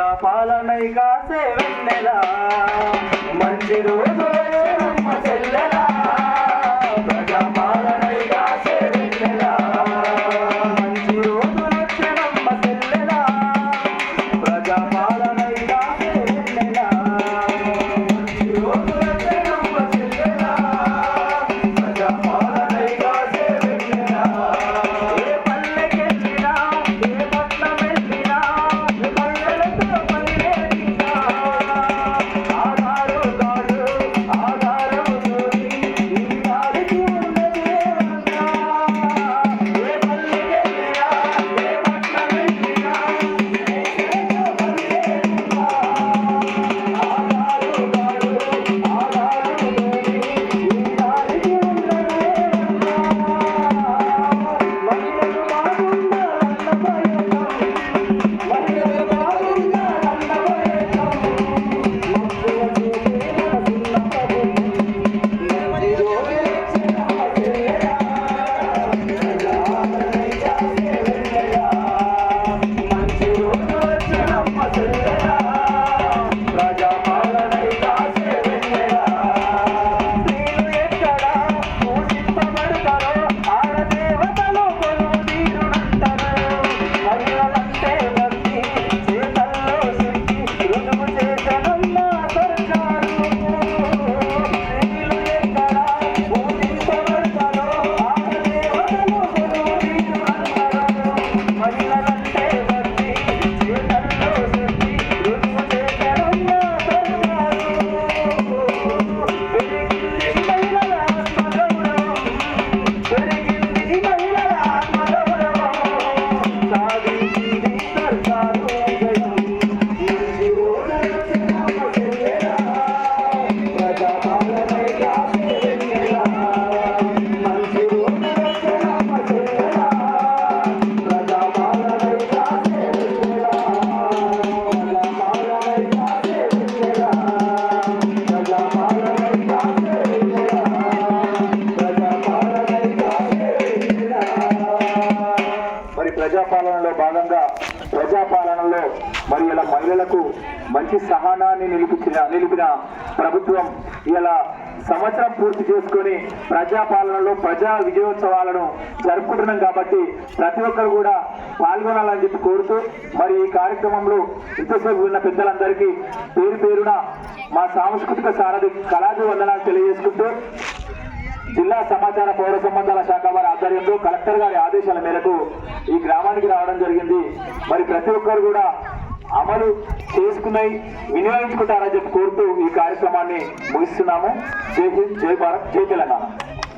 ప్రజాపాలనై కాసే వెన్నెలా మంచి రోజు మరి ప్రజాపాలనలో భాగంగా ప్రజాపాలనలో మరి ఇలా మహిళలకు మంచి సహనాన్ని నిలిపించిన నిలిపిన ప్రభుత్వం ఇలా సంవత్సరం పూర్తి చేసుకొని ప్రజాపాలనలో ప్రజా విజయోత్సవాలను జరుపుకుంటున్నాం కాబట్టి ప్రతి ఒక్కరు కూడా పాల్గొనాలని చెప్పి కోరుతూ మరి ఈ కార్యక్రమంలో ఇంతసేపు ఉన్న పెద్దలందరికీ పేరు పేరున మా సాంస్కృతిక సారథి కళాది వందనాలు తెలియజేసుకుంటూ జిల్లా సమాచార పౌర సంబంధాల శాఖ వారి ఆధ్వర్యంలో కలెక్టర్ గారి ఆదేశాల మేరకు ఈ గ్రామానికి రావడం జరిగింది. మరి ప్రతి ఒక్కరు కూడా అమలు చేసుకున్నాయి వినియోగించుకుంటారని చెప్పి కోరుతూ ఈ కార్యక్రమాన్ని ముగిస్తున్నాము. జై హింద్ జై భారత్ జై తెలంగాణ.